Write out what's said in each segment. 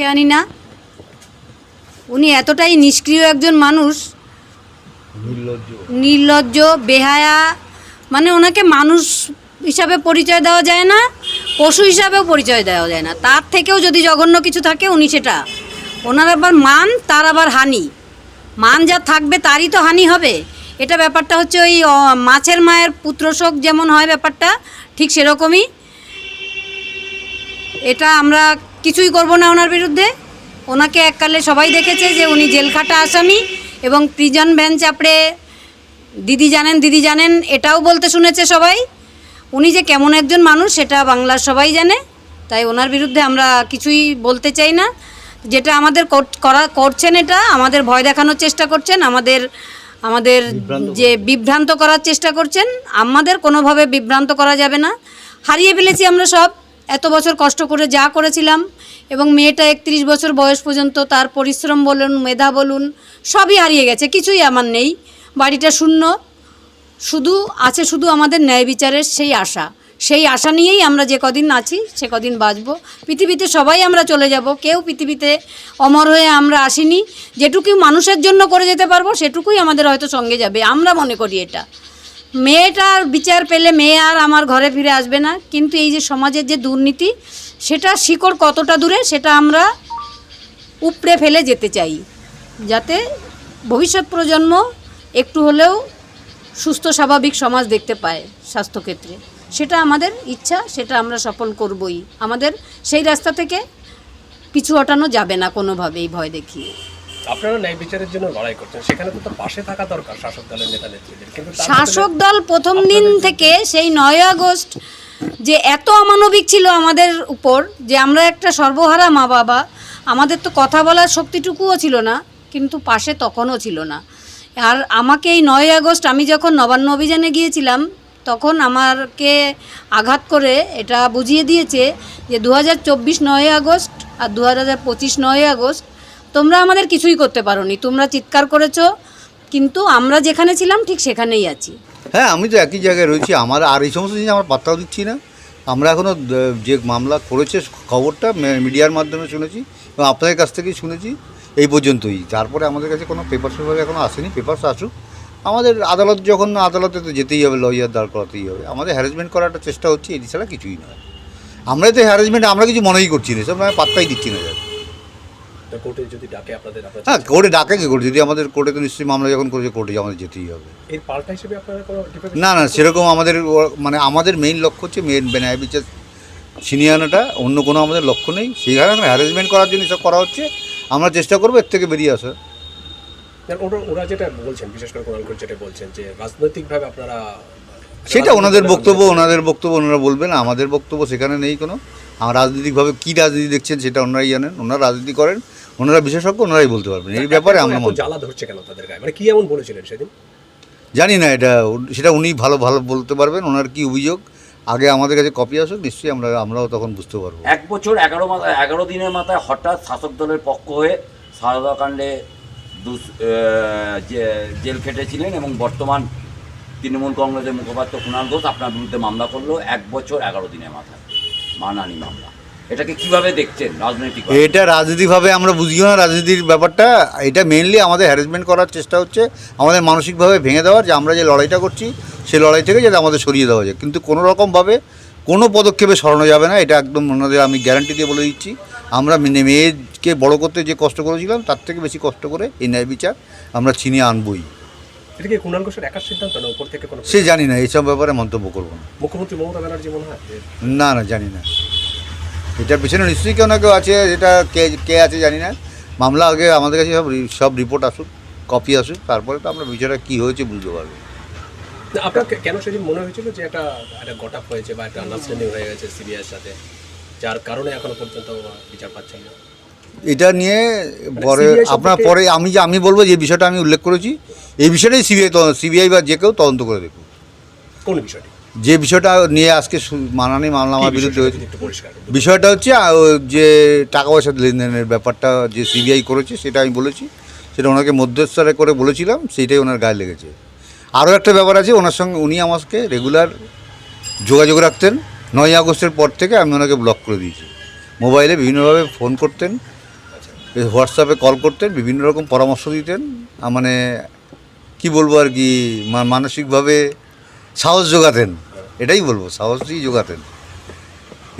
কে আনি না? উনি এতটাই নিষ্ক্রিয় একজন মানুষ। নির্লজ্জ। নির্লজ্জ বেহায়া মানে ওনাকে মানুষ হিসাবে পরিচয় দেওয়া যায় না পশু হিসাবেও পরিচয় দেওয়া যায় না। তার থেকেও যদি জঘন্য কিছু থাকে উনি সেটা। ওনার আবার মান তার আবার হানি। মান যা থাকবে তারই তো হানি হবে। এটা ব্যাপারটা হচ্ছে ওই মাছের মায়ের পুত্রশোক যেমন হয় ব্যাপারটা ঠিক সেরকমই। এটা আমরা কিছুই করব না ওনার বিরুদ্ধে। ওনাকে এককালে সবাই দেখেছে যে উনি জেলখাটা আসামি এবং প্রিজন ভ্যান চাপড়ে দিদি জানেন দিদি জানেন এটাও বলতে শুনেছে সবাই। উনি যে কেমন একজন মানুষ সেটা বাংলার সবাই জানে। তাই ওনার বিরুদ্ধে আমরা কিছুই বলতে চাই না। যেটা আমাদের কর- করা করছেন এটা আমাদের ভয় দেখানোর চেষ্টা করছেন আমাদের আমাদের যে বিভ্রান্ত করার চেষ্টা করছেন আমাদের কোনোভাবে বিভ্রান্ত করা যাবে না। হারিয়ে ফেলেছি আমরা সব। এত বছর কষ্ট করে যা করেছিলাম এবং মেয়েটা একত্রিশ বছর বয়স পর্যন্ত তার পরিশ্রম বলুন, মেধা বলুন, সবই হারিয়ে গেছে, কিছুই আমার নেই। বাড়িটা শূন্য, শুধু আছে শুধু আমাদের ন্যায় বিচারের সেই আশা। সেই আশা নিয়েই আমরা যে কদিন আছি, সে কদিন বাঁচব। পৃথিবীতে সবাই আমরা চলে যাব, কেউ পৃথিবীতে অমর হয়ে আমরা আসিনি। যেটুকু মানুষের জন্য করে যেতে পারব, সেটুকুই আমাদের হয়তো সঙ্গে যাবে। আমরা মনে করি এটা। মেয়েটার বিচার পেলে মেয়ে আর আমার ঘরে ফিরে আসবে না। কিন্তু এই যে সমাজের যে দুর্নীতি, সেটা শিকড় কতটা দূরে, সেটা আমরা উপড়ে ফেলে যেতে চাই। যাতে ভবিষ্যৎ প্রজন্ম একটু হলেও সুস্থ, স্বাভাবিক সমাজ দেখতে পায় স্বাস্থ্যক্ষেত্রে। সেটা আমাদের ইচ্ছা, সেটা আমরা সফল করবই। আমাদের সেই রাস্তা থেকে পিছু হটানো যাবে না কোনোভাবেই ভয় দেখিয়ে। আপনারা ন্যায় বিচারের জন্য লড়াই করছেন। সেখানে তো পাশে থাকা দরকার শাসক দলের নেতা নেত্রীদের। কিন্তু শাসক দল প্রথম দিন থেকে সেই নয় আগস্ট যে এত অমানবিক ছিল আমাদের উপর যে আমরা একটা সর্বহারা মা বাবা আমাদের তো কথা বলার শক্তিটুকুও ছিল না কিন্তু পাশে তখনও ছিল না। আর আমাকে এই নয় আগস্ট আমি যখন নবান্ন অভিযানে গিয়েছিলাম তখন আমাকে আঘাত করে এটা বুঝিয়ে দিয়েছে যে দু হাজার চব্বিশ নয় আগস্ট আর দু হাজার পঁচিশ নয় আগস্ট তোমরা আমাদের কিছুই করতে পারোনি। তোমরা চিৎকার করেছ, কিন্তু আমরা যেখানে ছিলাম ঠিক সেখানেই আছি। হ্যাঁ আমি তো একই জায়গায় রয়েছি। আমার আর এই সমস্ত জিনিস আমার পাত্তাও দিচ্ছি না। আমরা এখনও যে মামলা করেছে, খবরটা মিডিয়ার মাধ্যমে শুনেছি এবং আপনাদের কাছ থেকেই শুনেছি। এই পর্যন্তই। তারপরে আমাদের কাছে কোনো পেপার সেভাবে এখনও আসেনি। পেপারস আসুক। আমাদের আদালত যখন আদালতে তো যেতেই হবে লয়ার দাঁড় করাতেই হবে। আমাদের হ্যারাসমেন্ট করার একটা চেষ্টা হচ্ছে এটি ছাড়া কিছুই নয়। আমরা তো হ্যারাসমেন্ট আমরা কিছু মনেই করছি না। সব পাত্তাই দিচ্ছি না যার কোর্টে যদি ডাকে আপনাদের হ্যাঁ কোর্টে ডাকে কি যদি আমাদের কোর্টে তো নিশ্চয়ই মামলা যখন করেছে কোর্টে আমাদের যেতেই হবে। এর পাল্টা হিসেবে আপনারা না না সেরকম আমাদের মানে আমাদের মেইন লক্ষ্য হচ্ছে মেন ন্যায় বিচার। ছিনিয়ে আনাটা অন্য কোনো আমাদের লক্ষ্য নেই। সেই কারণে হ্যারাসমেন্ট করার জন্য সব করা হচ্ছে। আমরা চেষ্টা করব এর থেকে বেরিয়ে আসা ওরা ওরা যেটা বলছেন বিশেষ করে যেটা বলছেন যে রাজনৈতিকভাবে আপনারা সেটা ওনাদের বক্তব্য ওনাদের বক্তব্য ওনারা বলবেন আমাদের বক্তব্য সেখানে নেই কোনো। আমার রাজনৈতিকভাবে কী রাজনীতি দেখছেন সেটা ওনারাই জানেন ওনারা রাজনীতি করেন। ওনারা বিশেষজ্ঞ ওনারাই বলতে পারবেন। এই ব্যাপারে আমরা জ্বালা ধরছে কেন তাদের গায়ে? মানে কি এমন বলেছিলেন সেদিন? জানি না এটা সেটা উনি ভালো ভালো বলতে পারবেন ওনার কি অভিযোগ? আগে আমাদের কাছে কপি আসুক নিশ্চয়ই আমরা আমরাও তখন বুঝতে পারব। এক বছর এগারো মাস এগারো দিনের মাথায় হঠাৎ শাসক দলের পক্ষ হয়ে সারদাকাণ্ডে জেল খেটেছিলেন এবং বর্তমান তৃণমূল কংগ্রেসের মুখপাত্র কুণাল ঘোষ আপনার বিরুদ্ধে মামলা করল এক বছর এগারো দিনের মাথায়। মানহানি মামলা। এটাকে কীভাবে দেখছেন রাজনৈতিক এটা রাজনীতিভাবে আমরা বুঝিও না রাজনীতির ব্যাপারটা। এটা মেনলি আমাদের হ্যারাসমেন্ট করার চেষ্টা হচ্ছে আমাদের মানসিকভাবে ভেঙে দেওয়ার যে আমরা যে লড়াইটা করছি সেই লড়াই থেকে যাতে আমাদের সরিয়ে দেওয়া যায়। কিন্তু কোনো রকমভাবে কোনো পদক্ষেপে সরানো যাবে না এটা একদম ওনাদের আমি গ্যারান্টি দিয়ে বলে দিচ্ছি। আমরা মেনে- মেয়েকে বড় করতে যে কষ্ট করেছিলাম তার থেকে বেশি কষ্ট করে এই ন্যায় বিচার আমরা ছিনিয়ে আনবই। এটা কুণাল ঘোষের একার সিদ্ধান্ত না উপর থেকে কোনো সে জানি না এইসব ব্যাপারে মন্তব্য করব না। মুখ্যমন্ত্রী মমতা ব্যানার্জি মনে হয়? না না জানি না। এটার পেছনে নিশ্চয়ই কেউ না কেউ আছে এটা কে কে আছে জানি না। মামলা আগে আমাদের কাছে সব সব রিপোর্ট আসুক কপি আসুক তারপরে তো আমরা বিষয়টা কী হয়েছে বুঝতে পারব। আপনার কেন সেদিন মনে হয়েছিল যে একটা একটা হয়েছে বা একটা আন্ডারস্ট্যান্ডিং হয়ে গেছে সিবিআইয়ের সাথে? যার কারণে এখনও পর্যন্ত বিচার পাচ্ছেন না। এটা নিয়ে পরে আপনার পরে আমি যে আমি বলব যে বিষয়টা আমি উল্লেখ করেছি এই বিষয়টাই সিবিআই সিবিআই বা যে কেউ তদন্ত করে দেখুন কোন বিষয়টি? যে বিষয়টা নিয়ে আজকে মানানি মামলা আমার বিরুদ্ধে হয়েছে বিষয়টা হচ্ছে যে টাকা পয়সা লেনদেনের ব্যাপারটা যে সিবিআই করেছে সেটা আমি বলেছি সেটা ওনাকে মধ্যস্থরে করে বলেছিলাম সেইটাই ওনার গায়ে লেগেছে। আরও একটা ব্যাপার আছে ওনার সঙ্গে উনি আমাকে রেগুলার যোগাযোগ রাখতেন নয় আগস্টের পর থেকে আমি ওনাকে ব্লক করে দিয়েছি। মোবাইলে বিভিন্নভাবে ফোন করতেন হোয়াটসঅ্যাপে কল করতেন বিভিন্ন রকম পরামর্শ দিতেন মানে কি বলব আর কি মানসিকভাবে সাহস যোগাতেন এটাই বলব সাহসই যোগাতেন।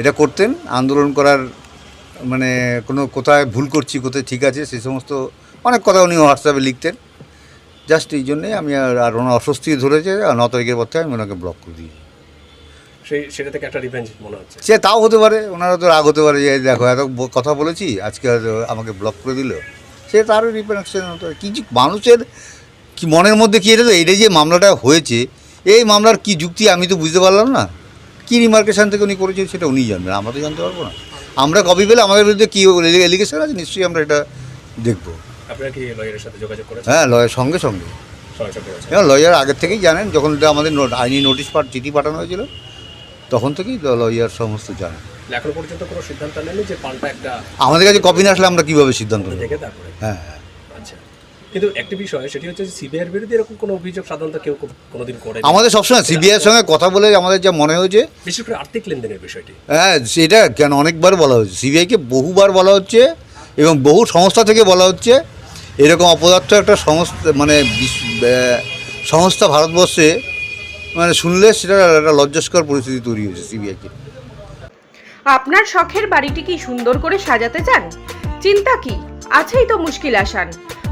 এটা করতেন আন্দোলন করার মানে কোনো কোথায় ভুল করছি কোথায় ঠিক আছে সেই সমস্ত অনেক কথা উনি হোয়াটসঅ্যাপে লিখতেন। জাস্ট এই জন্যেই আমি আর আর ওনার অস্বস্তি ধরেছে আর ন তারিখের পর থেকে আমি ওনাকে ব্লক করে দিই সেই সেটা থেকে একটা রিভেঞ্জ মনে হচ্ছে। সে তাও হতে পারে ওনারা তো রাগ হতে পারে যে দেখো এত কথা বলেছি আজকে আমাকে ব্লক করে দিল। সে তারও রিপ্রেকশন হতে পারে। কিছু মানুষের কি মনের মধ্যে কী এটা তো এইটা যে মামলাটা হয়েছে এই মামলার কি যুক্তি আমি তো বুঝতে পারলাম না। কী রিমার্কেশন থেকে উনি করেছেন সেটা উনি জানবেন আমরা তো জানতে পারব না। আমরা কপি পেলে আমাদের বিরুদ্ধে কী এলিগেশন আছে নিশ্চয়ই আমরা এটা দেখব। হ্যাঁ লয়ের সঙ্গে সঙ্গে। এবং লয়ার আগের থেকেই জানেন যখন আমাদের আইনি নোটিশ পাঠ চিঠি পাঠানো হয়েছিল তখন থেকেই লয়ার সমস্ত জানেন। এখন পর্যন্ত কোনো সিদ্ধান্ত নেননি যে পাল্টা একটা আমাদের কাছে কপি না আসলে আমরা কীভাবে সিদ্ধান্ত নেব? তারপরে। হ্যাঁ হ্যাঁ। কিন্তু একটি বিষয় সেটি হচ্ছে সিবিআইয়ের বিরুদ্ধে এরকম কোনো অভিযোগ সাধারণত কেউ কোনোদিন করে আমাদের সবসময় সিবিআইয়ের সঙ্গে কথা বলে আমাদের যা মনে হয়েছে বিশেষ করে আর্থিক লেনদেনের বিষয়টি। হ্যাঁ সেটা কেন অনেকবার বলা হচ্ছে সিবিআইকে বহুবার বলা হচ্ছে এবং বহু সংস্থা থেকে বলা হচ্ছে এরকম অপদার্থ একটা সংস্থা মানে সংস্থা ভারতবর্ষে মানে শুনলে সেটা একটা লজ্জাস্কর পরিস্থিতি তৈরি হয়েছে সিবিআইকে। আপনার শখের বাড়িটি কি সুন্দর করে সাজাতে চান? চিন্তা কি? আছেই তো মুশকিল আসান।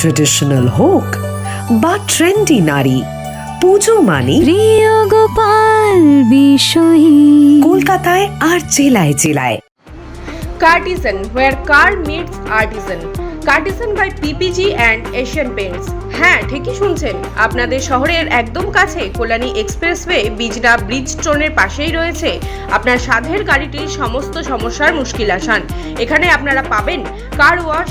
ট্রেডিশনাল হোক বা ট্রেন্ডি নারী। পুজো মানে প্রিয় গোপাল বিষয়ী। কলকাতায় আর জেলায় জেলায়। Cartisan where car meets artisan Cartisan by PPG and Asian Paints হ্যাঁ ঠিকই শুনছেন। আপনাদের শহরের একদম কাছে কল্যাণী এক্সপ্রেসওয়ে বিজনা ব্রিজ স্টোনের পাশেই রয়েছে আপনার সাধের গাড়িটির সমস্ত সমস্যার মুশকিল আসান। এখানে আপনারা পাবেন car wash